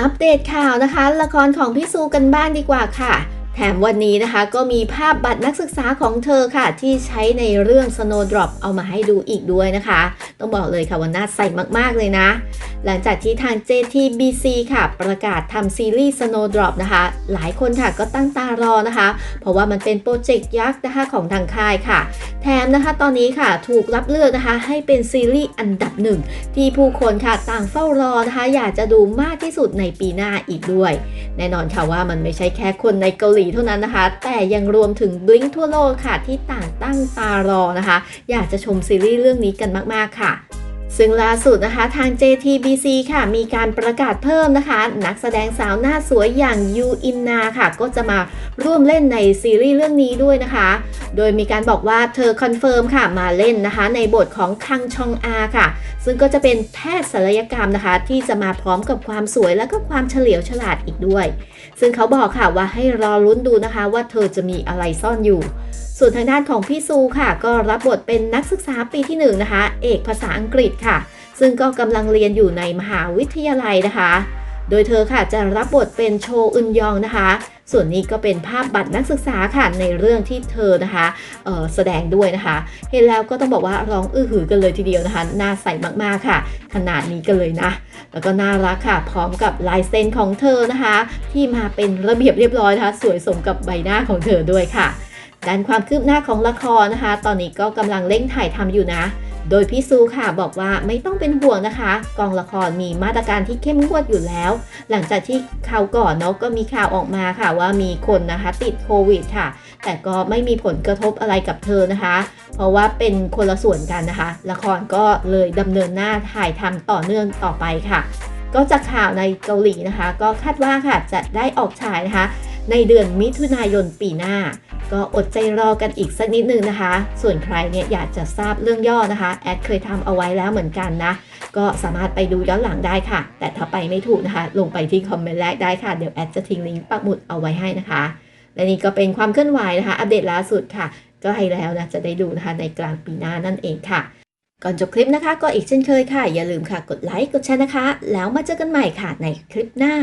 อัปเดตข่าวนะคะ ละครของพี่ซูกันบ้างดีกว่าค่ะ แถมวันนี้นะคะก็มีภาพบัตรนักศึกษาของเธอค่ะ ที่ใช้ในเรื่อง Snowdrop เอามาให้ดูอีกด้วยนะคะ ต้องบอกเลยค่ะว่าน่าใส่มากๆเลยนะ หลังจากที่ทาง JTBC ค่ะ ประกาศทำซีรีส์ Snowdrop นะคะ หลายคนค่ะก็ตั้งตารอนะคะ เพราะว่ามันเป็นโปรเจกต์ยักษ์นะคะของทางค่ายค่ะ แถมนะคะตอนนี้ค่ะถูกรับเลือกนะคะให้เป็นซีรีส์อันดับหนึ่งที่ผู้คนค่ะต่างเฝ้ารอนะคะ อยากจะดูมากที่สุดในปีหน้าอีกด้วย แน่นอนค่ะว่ามันไม่ใช่แค่คนในเกาหลีเท่านั้นนะคะ แต่ยังรวมถึงบลิงทั่วโลกค่ะที่ต่างตั้งตารอนะคะ อยากจะชมซีรีส์เรื่องนี้กันมาก ๆ ค่ะ ซึ่งล่าสุดนะคะทาง JTBC ค่ะ มีการประกาศเพิ่มนะคะ นักแสดงสาวหน้าสวยอย่างยูอินนาค่ะ ก็จะมาร่วมเล่นในซีรีส์เรื่องนี้ด้วยนะคะ โดยมีการบอกว่าเธอคอนเฟิร์มค่ะมาเล่นนะคะ ในบทของคังชองอาค่ะ ซึ่งก็จะเป็นแพทย์ศัลยกรรมนะคะ ที่จะมาพร้อมกับความสวยและก็ความเฉลียวฉลาดอีกด้วย ซึ่งเขาบอกค่ะว่าให้รอลุ้นดูนะคะ ว่าเธอจะมีอะไรซ่อนอยู่ ส่วนทางด้านของพี่ซูค่ะ ก็รับบทเป็นนักศึกษาปีที่1นะคะ เอกภาษาอังกฤษค่ะ ซึ่งก็กำลังเรียนอยู่ในมหาวิทยาลัยนะคะ โดยเธอค่ะจะรับบทเป็นโชอึนยองนะคะ ส่วนนี้ก็เป็นภาพบัตรนักศึกษาค่ะในเรื่องที่เธอนะคะแสดงด้วยนะคะ เห็นแล้วก็ต้องบอกว่าร้องอื้อหือกันเลยทีเดียวนะคะน่าใส่มากๆค่ะ ขนาดนี้กันเลยนะ แล้วก็น่ารักค่ะ พร้อมกับลายเซ็นของเธอนะคะ ที่มาเป็นระเบียบเรียบร้อยนะคะ สวยสมกับใบหน้าของเธอด้วยค่ะ ด้านความคืบหน้าของละครนะคะ ตอนนี้ก็กำลังเร่งถ่ายทำอยู่นะ โดยพี่ซูค่ะบอกว่าไม่ต้องเป็นห่วงนะคะ กองละครมีมาตรการที่เข้มงวดอยู่แล้ว หลังจากที่คราวก่อนเนาะก็มีข่าวออกมาค่ะว่ามีคนนะคะติดโควิดค่ะ แต่ก็ไม่มีผลกระทบอะไรกับเธอนะคะ เพราะว่าเป็นคนละส่วนกันนะคะ ละครก็เลยดำเนินหน้าถ่ายทำต่อเนื่องต่อไปค่ะ ก็จากข่าวในเกาหลีนะคะ ก็คาดว่าค่ะจะได้ออกฉายนะคะในเดือนมิถุนายนปีหน้า ก็อดใจรอกันอีกสักนิดนึงนะคะ ส่วนใครเนี่ยอยากจะทราบเรื่องย่อนะคะ แอดเคยทำเอาไว้แล้วเหมือนกันนะ ก็สามารถไปดูย้อนหลังได้ค่ะ แต่ถ้าไปไม่ถูกนะคะ ลงไปที่คอมเมนต์แรกได้ค่ะ เดี๋ยวแอดจะทิ้งลิงก์ปักหมุดเอาไว้ให้นะคะ และนี่ก็เป็นความเคลื่อนไหวนะคะ อัปเดตล่าสุดค่ะ ก็ให้แล้วนะ จะได้ดูนะคะในกลางปีหน้านั่นเองค่ะ ก่อนจบคลิปนะคะ ก็อีกเช่นเคยค่ะ อย่าลืมค่ะ กดไลค์ กดแชร์นะคะ แล้วมาเจอกันใหม่ค่ะในคลิปหน้า